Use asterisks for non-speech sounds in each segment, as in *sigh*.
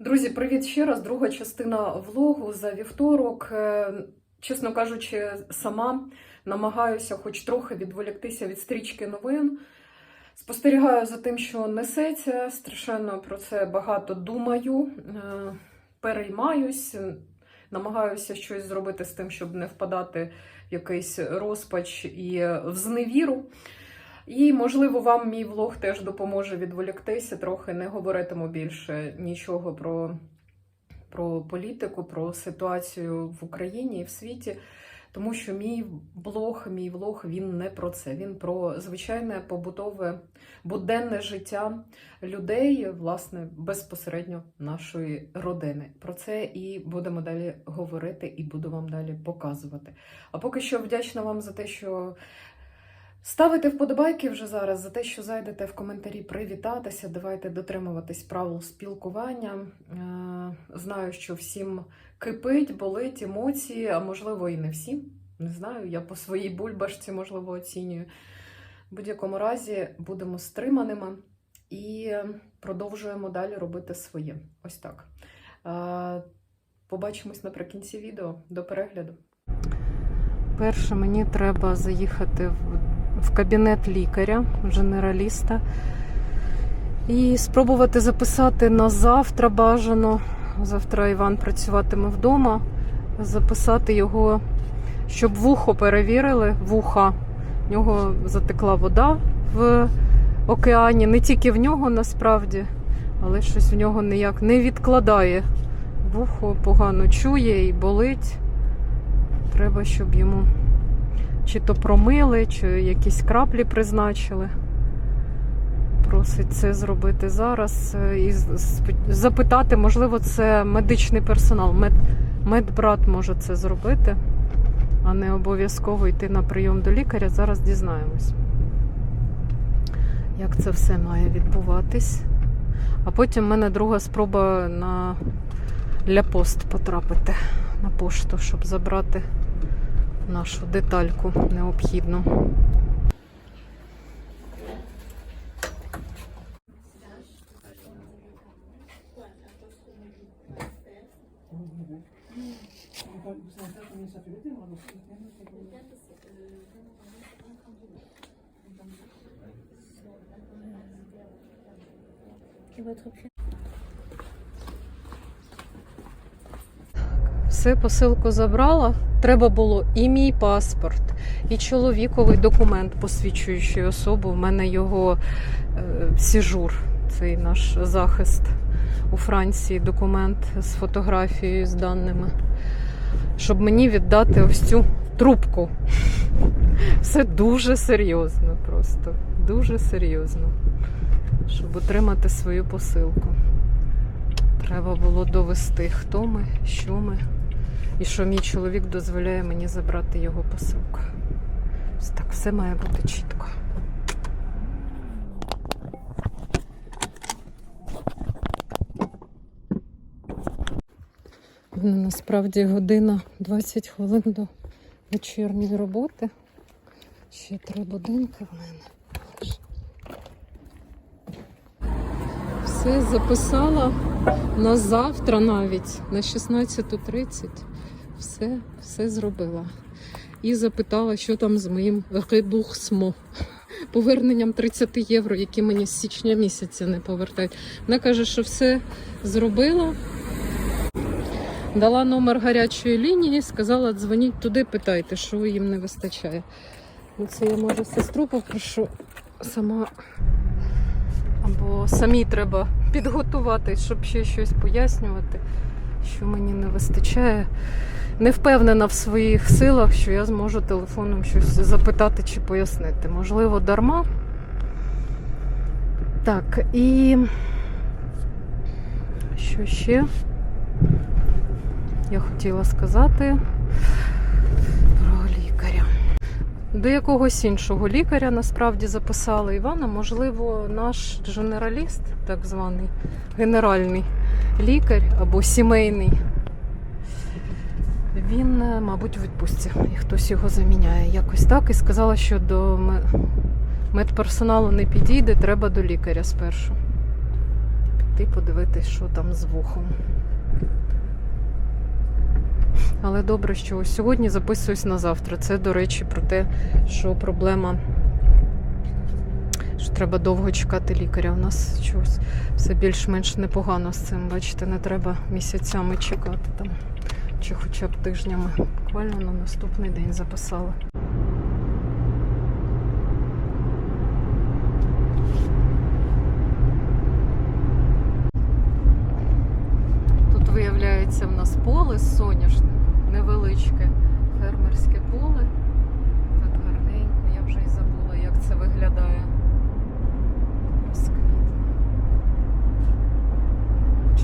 Друзі, привіт ще раз. Друга частина влогу за вівторок. Е, Чесно кажучи, сама намагаюся хоч трохи відволіктися від стрічки новин. Спостерігаю за тим, що несеться. Страшенно про це багато думаю, е, переймаюсь, намагаюся щось зробити з тим, щоб не впадати в якийсь розпач і в зневіру. І, можливо, вам мій влог теж допоможе відволіктися, трохи не говоритиму більше нічого про, про політику, про ситуацію в Україні і в світі. Тому що мій блог, мій влог він не про це. Він про звичайне побутове буденне життя людей, власне, безпосередньо нашої родини. Про це і будемо далі говорити, і буду вам далі показувати. А поки що вдячна вам за те, що Ставите вподобайки вже зараз за те, що зайдете в коментарі привітатися. Давайте дотримуватись правил спілкування. Е, Знаю, що всім кипить, болить емоції, а можливо і не всім. Не знаю, я по своїй бульбашці, можливо, оцінюю. В будь-якому разі будемо стриманими і продовжуємо далі робити своє. Ось так. Е, Побачимось наприкінці відео. До перегляду. Перше, мені треба заїхати в в кабінет лікаря, генераліста. І спробувати записати на завтра бажано. Завтра Іван працюватиме вдома. Записати його, щоб вухо перевірили, вуха. В нього затекла вода в океані. Не тільки в нього насправді, але щось в нього ніяк не відкладає. Вухо погано чує і болить. Треба, щоб йому чи то промили, чи якісь краплі призначили. Просить це зробити зараз е, і запитати, можливо, це медичний персонал. Мед, медбрат може це зробити, а не обов'язково йти на прийом до лікаря. Зараз дізнаємось, як це все має відбуватись. А потім в мене друга спроба на ляпост потрапити на пошту, щоб забрати нашу детальку необхідну. Все, посилку забрала. Треба було і мій паспорт, і чоловіковий документ, посвідчуючий особу. У мене його е, сіжур, цей наш захист у Франції, документ з фотографією, з даними, щоб мені віддати ось цю трубку. Все дуже серйозно, просто дуже серйозно, щоб отримати свою посилку. Треба було довести, хто ми, що ми. І що мій чоловік дозволяє мені забрати його посилку. Так все має бути чітко. Вона насправді година 20 хвилин до вечірньої роботи. Ще три будинки в мене. Все записала на завтра навіть, на 16.30. Все, все зробила. І запитала, що там з моїм рембурсмо. Поверненням 30 євро, які мені з січня місяця не повертають. Вона каже, що все зробила. Дала номер гарячої лінії, сказала, дзвоніть туди, питайте, що їм не вистачає. Ну, Це я може сестру попрошу сама. Або самі треба підготувати, щоб ще щось пояснювати, що мені не вистачає. Не впевнена в своїх силах, що я зможу телефоном щось запитати чи пояснити. Можливо, дарма. Так, і що ще я хотіла сказати про лікаря. До якогось іншого лікаря насправді записали Івана, можливо, наш генераліст, так званий генеральний лікар або сімейний. Він, е, мабуть, у відпустці, і хтось його заміняє якось так. І сказала, що до медперсоналу не підійде, треба до лікаря спершу піти подивитись, що там з вухом. Але добре, що ось сьогодні записуюсь на завтра. Це, до речі, про те, що проблема, що треба довго чекати лікаря. У нас щось все більш-менш непогано з цим. Бачите, не треба місяцями чекати там, чи хоча б тижнями. Буквально на наступний день записала. Тут виявляється в нас поле з соняшнику, невеличке фермерське поле. Так гарненько, я вже й забула, як це виглядає.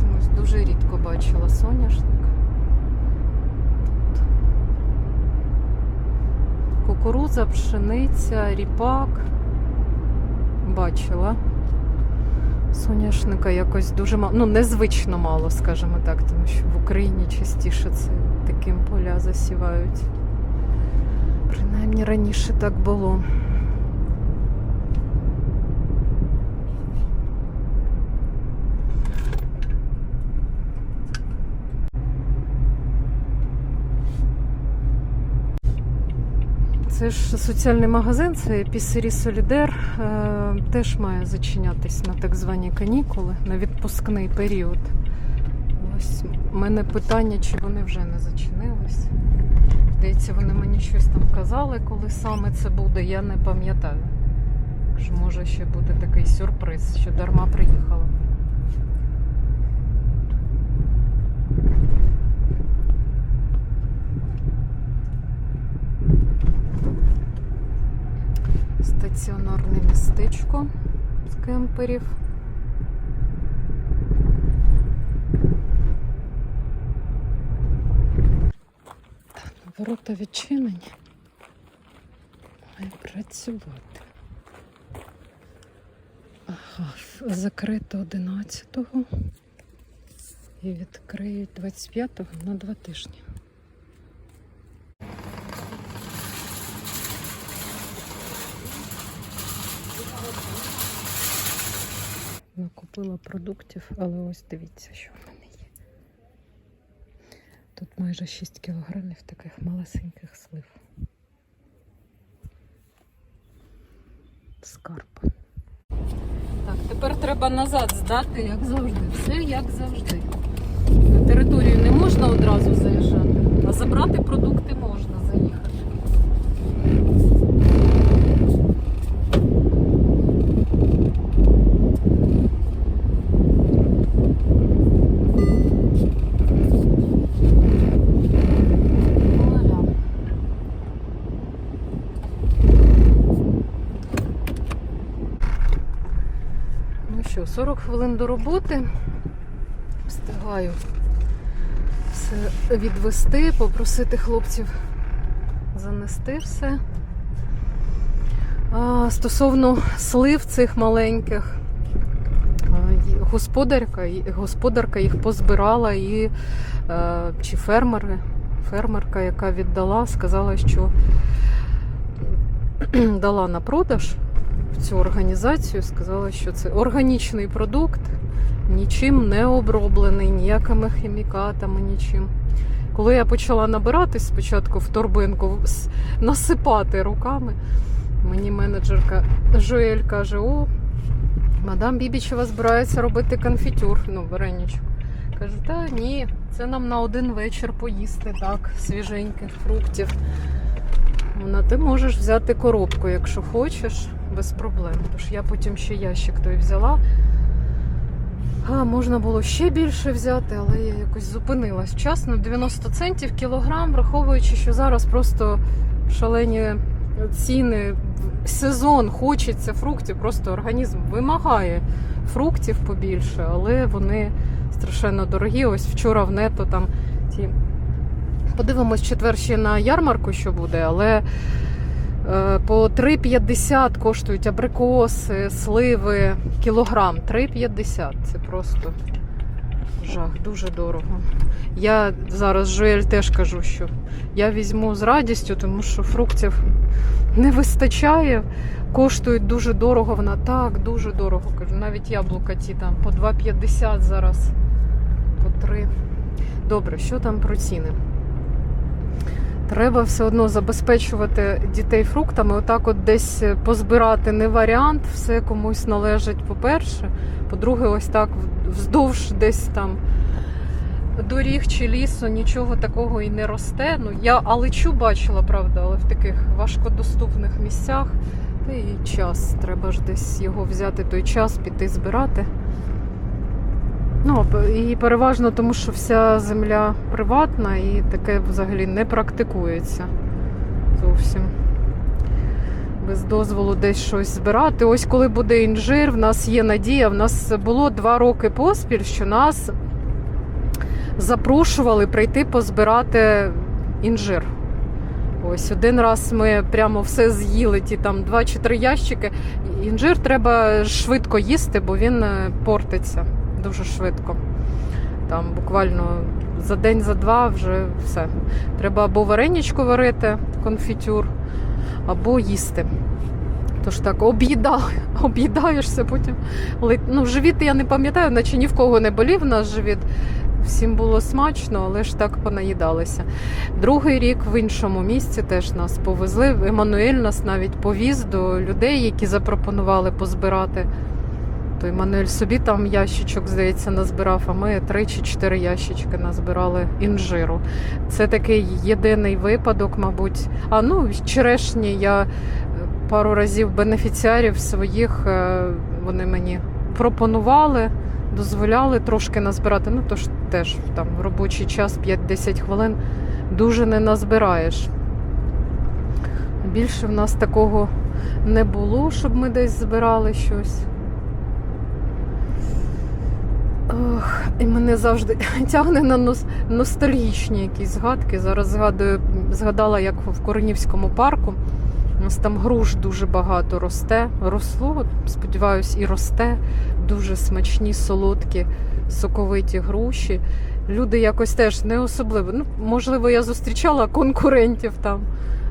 Чомусь дуже рідко бачила соняшник. Тут. Кукурудза, пшениця, ріпак. Бачила. Соняшника якось дуже мало, ну незвично мало, скажімо так, тому що в Україні частіше це таким поля засівають. Принаймні раніше так було. Це ж соціальний магазин, це Пісері Солідер. Е, теж має зачинятись на так звані канікули, на відпускний період. Ось у мене питання, чи вони вже не зачинились. Здається, вони мені щось там казали, коли саме це буде, я не пам'ятаю. Може ще буде такий сюрприз, що дарма приїхала. Стаціонарне містечко з кемперів. Ворота відчинені. Має працювати. Ага, закрито 11-го і відкриють 25-го на два тижні. Накупила продуктів, але ось дивіться, що в мене є. Тут майже 6 кілограмів таких малесеньких слив. Скарб. Так, тепер треба назад здати, як завжди. Все як завжди. На територію не можна одразу заїжджати, а забрати продукти можна заїхати. Вуаля. Ну що, 40 хвилин до роботи. Встигаю все відвести, попросити хлопців занести все. А, стосовно слив цих маленьких, господарка, господарка їх позбирала і е, чи фермери, фермерка, яка віддала, сказала, що *clears throat* дала на продаж в цю організацію, сказала, що це органічний продукт, нічим не оброблений, ніякими хімікатами, нічим. Коли я почала набиратись спочатку в торбинку, насипати руками, мені менеджерка Жоель каже: О, мадам Бібічева збирається робити конфітюр, ну, вареничок. Кажу, та ні, це нам на один вечір поїсти так, свіженьких фруктів. Вона, ти можеш взяти коробку, якщо хочеш, без проблем. Тож я потім ще ящик той взяла. А, можна було ще більше взяти, але я якось зупинилась вчасно. 90 центів кілограм, враховуючи, що зараз просто шалені ціни. Сезон хочеться фруктів, просто організм вимагає фруктів побільше, але вони страшенно дорогі. Ось вчора в нето там ті. Подивимось четвер ще на ярмарку, що буде, але по 3,50 коштують абрикоси, сливи, кілограм. 3,50. Це просто жах, дуже дорого. Я зараз Жуель теж кажу, що я візьму з радістю, тому що фруктів не вистачає. Коштують дуже дорого. Вона так, дуже дорого. Кажу, навіть яблука ті там по 2,50 зараз, по 3. Добре, що там про ціни? Треба все одно забезпечувати дітей фруктами. Отак, от десь позбирати не варіант, все комусь належить, по-перше. По-друге, ось так вздовж десь там доріг чи лісу нічого такого і не росте. Ну, я алечу бачила, правда, але в таких важкодоступних місцях. Та і час. Треба ж десь його взяти той час, піти збирати. Ну, і переважно тому, що вся земля приватна і таке взагалі не практикується зовсім. Без дозволу десь щось збирати. Ось коли буде інжир, в нас є надія. В нас було два роки поспіль, що нас запрошували прийти позбирати інжир. Ось один раз ми прямо все з'їли, ті там два чи три ящики. Інжир треба швидко їсти, бо він е, портиться дуже швидко. Там буквально за день, за два вже все. Треба або вареничку варити, конфітюр, або їсти. Тож так, об'їда, *laughs* об'їдаєшся потім. Ну, живіт я не пам'ятаю, наче ні в кого не болів наш живіт. Всім було смачно, але ж так понаїдалися. Другий рік в іншому місці теж нас повезли. Еммануель нас навіть повіз до людей, які запропонували позбирати. То Еммануель собі там ящичок, здається, назбирав, а ми три чи чотири ящички назбирали інжиру. Це такий єдиний випадок, мабуть. А ну, черешні я е, пару разів бенефіціарів своїх е, вони мені пропонували, дозволяли трошки назбирати. Ну, то ж теж там робочий час 5-10 хвилин дуже не назбираєш. Більше в нас такого не було, щоб ми десь збирали щось. Ох, і мене завжди *laughs* тягне на нос- ностальгічні якісь згадки. Зараз згадую, згадала, як в Коренівському парку. У нас там груш дуже багато росте. Росло, сподіваюсь, і росте. Дуже смачні, солодкі, соковиті груші. Люди якось теж не особливо. Ну, можливо, я зустрічала конкурентів там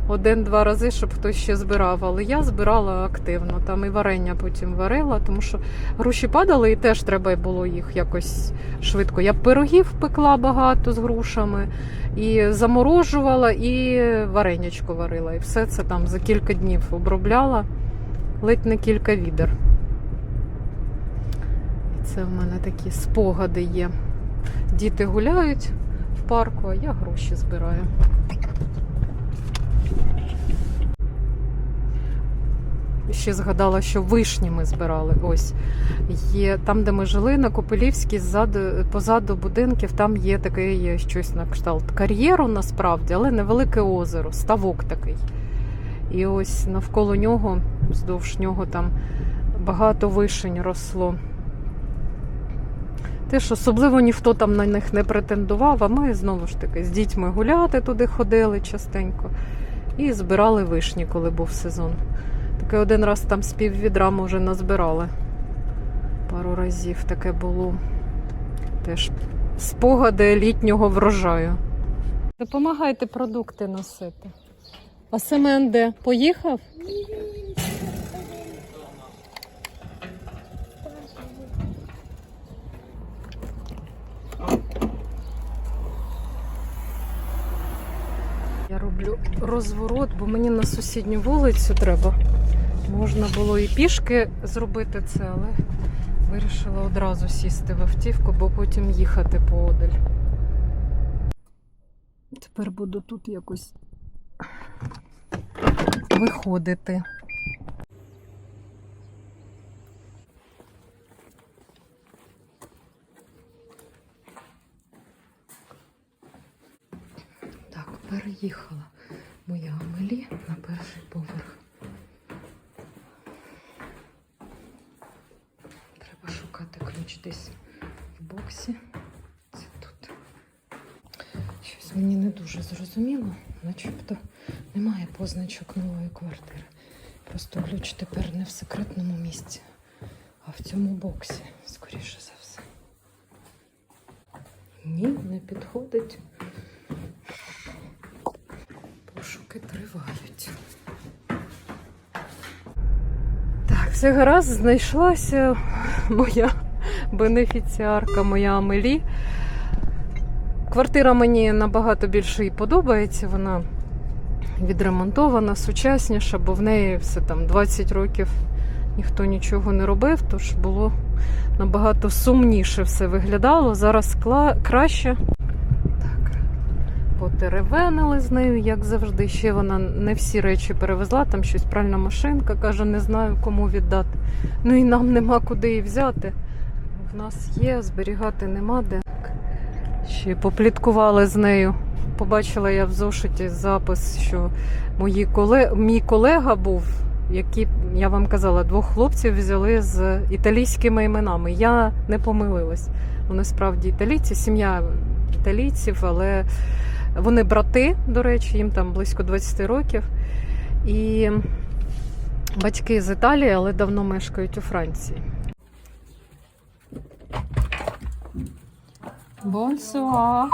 один-два рази, щоб хтось ще збирав. Але я збирала активно. Там і варення потім варила, тому що груші падали, і теж треба було їх якось швидко. Я пирогів пекла багато з грушами, і заморожувала, і варенячко варила. І все це там за кілька днів обробляла, ледь не кілька відер. І це в мене такі спогади є. Діти гуляють в парку, а я гроші збираю. Ще згадала, що вишні ми збирали. Ось є там, де ми жили, на Копилівській, ззаду, позаду будинків, там є таке щось на кшталт кар'єру насправді, але невелике озеро, ставок такий. І ось навколо нього, вздовж нього там багато вишень росло. Теж особливо ніхто там на них не претендував, а ми знову ж таки з дітьми гуляти туди ходили частенько і збирали вишні, коли був сезон. Таке один раз там з пів відра, вже назбирали. Пару разів таке було. Теж спогади літнього врожаю. Допомагайте продукти носити. А Семен де? Поїхав? Я роблю розворот, бо мені на сусідню вулицю треба. Можна було і пішки зробити це, але вирішила одразу сісти в автівку, бо потім їхати поодаль. Тепер буду тут якось виходити. Так, переїхала моя Амелі на перший поверх. Треба шукати ключ десь в боксі. Це тут. Щось мені не дуже зрозуміло, начебто немає позначок нової квартири. Просто ключ тепер не в секретному місці, а в цьому боксі, скоріше за все. Ні, не підходить. Пошуки тривають. Так, все гаразд, знайшлася моя бенефіціарка, моя Амелі. Квартира мені набагато більше і подобається. Вона відремонтована, сучасніша, бо в неї все там 20 років ніхто нічого не робив, тож було набагато сумніше все виглядало. Зараз краще. Потеревенили з нею, як завжди. Ще вона не всі речі перевезла, там щось пральна машинка, каже, не знаю кому віддати. Ну і нам нема куди її взяти. В нас є, зберігати нема де. Ще попліткували з нею. Побачила я в зошиті запис, що мої колег... мій колега був, який, я вам казала, двох хлопців взяли з італійськими іменами. Я не помилилась. Вони справді італійці, сім'я італійців, але вони брати, до речі, їм там близько 20 років. І батьки з Італії, але давно мешкають у Франції. Бонсуа.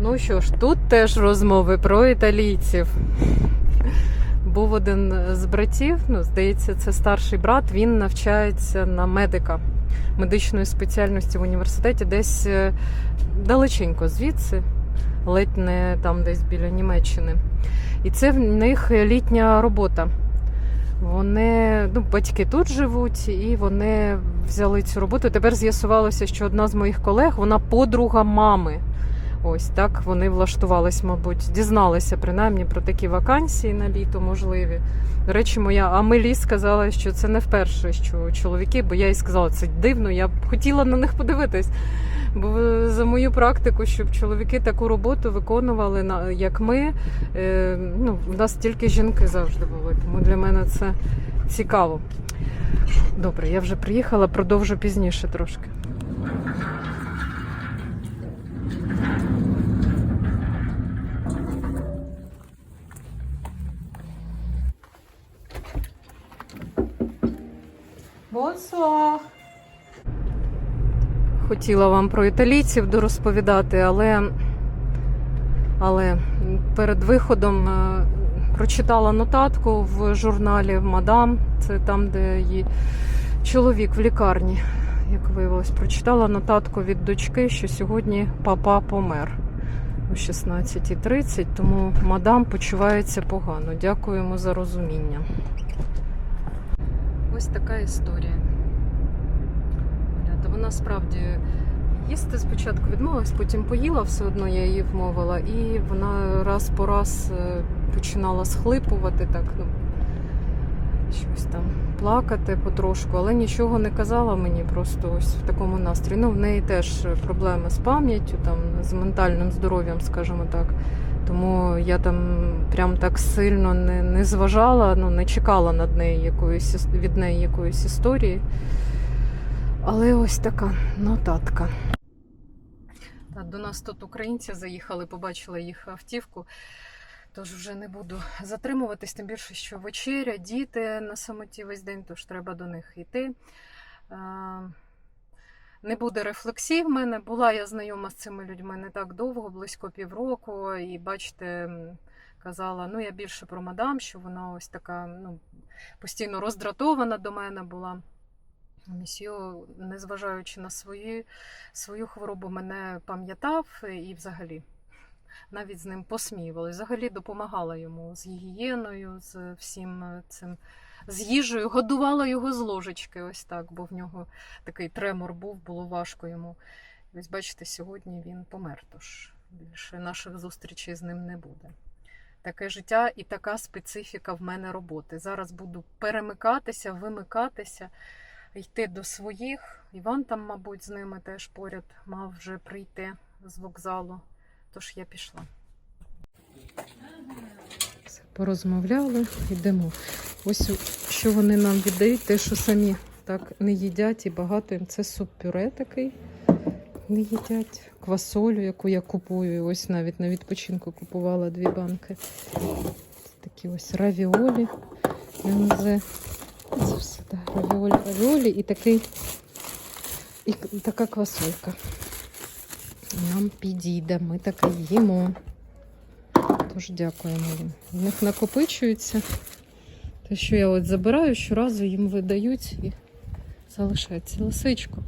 Ну що ж, тут теж розмови про італійців. Був один з братів, ну, здається, це старший брат. Він навчається на медика медичної спеціальності в університеті, десь е, далеченько звідси, ледь не там десь біля Німеччини. І це в них літня робота. Вони, ну, батьки тут живуть, і вони взяли цю роботу. Тепер з'ясувалося, що одна з моїх колег, вона подруга мами. Ось так вони влаштувались, мабуть, дізналися принаймні про такі вакансії на літо можливі. До речі, моя Амелі сказала, що це не вперше, що чоловіки, бо я їй сказала, це дивно, я б хотіла на них подивитись. Бо за мою практику, щоб чоловіки таку роботу виконували, як ми, е, ну, в нас тільки жінки завжди були, тому для мене це цікаво. Добре, я вже приїхала, продовжу пізніше трошки. Бонсуар. Хотіла вам про італійців дорозповідати, але, але перед виходом е, прочитала нотатку в журналі Мадам. Це там, де її чоловік в лікарні, як виявилось, прочитала нотатку від дочки, що сьогодні папа помер о 16.30, тому мадам почувається погано. Дякуємо за розуміння. Ось така історія. Вона справді їсти спочатку відмовилась, потім поїла, все одно я її вмовила, і вона раз по раз е, починала схлипувати, так, ну, щось там плакати потрошку, але нічого не казала мені, просто ось в такому настрої. Ну, в неї теж проблеми з пам'яттю, там, з ментальним здоров'ям, скажімо так. Тому я там прям так сильно не, не зважала, ну не чекала над нею якоїсь від неї якоїсь історії. Але ось така нотатка. Та, до нас тут українці заїхали, побачила їх автівку. Тож вже не буду затримуватись, тим більше, що вечеря, діти на самоті весь день, тож треба до них йти. Не буде рефлексій в мене. Була я знайома з цими людьми не так довго, близько півроку. І бачите, казала, ну я більше про мадам, що вона ось така ну, постійно роздратована до мене була. Місьо, незважаючи на свої, свою хворобу, мене пам'ятав і взагалі навіть з ним посміювали. Взагалі допомагала йому з гігієною, з всім цим, з їжею, годувала його з ложечки, ось так, бо в нього такий тремор був, було важко йому. Ось бачите, сьогодні він помер, тож більше наших зустрічей з ним не буде. Таке життя і така специфіка в мене роботи. Зараз буду перемикатися, вимикатися, йти до своїх. Іван там, мабуть, з ними теж поряд мав вже прийти з вокзалу. Тож я пішла. Порозмовляли, йдемо. Ось що вони нам віддають, те, що самі так не їдять і багато їм. Це суп-пюре такий. Не їдять. Квасолю, яку я купую. Ось навіть на відпочинку купувала дві банки. Такі ось равіолі. Це все так, равіолі, равіолі і такий І така квасолька. Нам підійде, ми таке їмо. Тож дякуємо їм. В них накопичується. Те, що я от забираю, щоразу їм видають і залишається лисичко.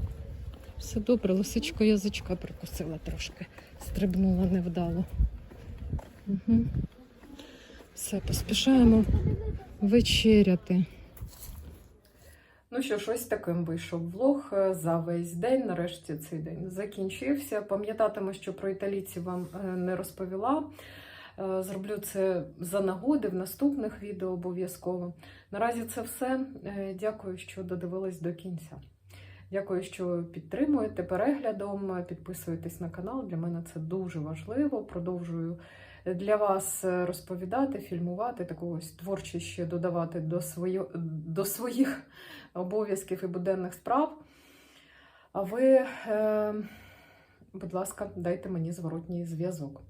Все добре, лисичко язичка прикусила трошки, стрибнула невдало. Угу. Все, поспішаємо вечеряти. Ну що ж, ось таким вийшов влог е, за весь день. Нарешті цей день закінчився. Пам'ятатиму, що про італійців вам е, не розповіла. Е, Зроблю це за нагоди в наступних відео обов'язково. Наразі це все. Е, Дякую, що додивились до кінця. Дякую, що підтримуєте переглядом, підписуєтесь на канал. Для мене це дуже важливо. Продовжую для вас розповідати, фільмувати, таку ось творчість ще додавати до, свою, до своїх обов'язків і буденних справ. А ви, е, будь ласка, дайте мені зворотній зв'язок.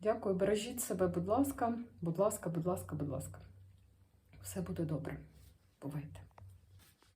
Дякую, бережіть себе, будь ласка, будь ласка, будь ласка, будь ласка. Все буде добре. Бувайте.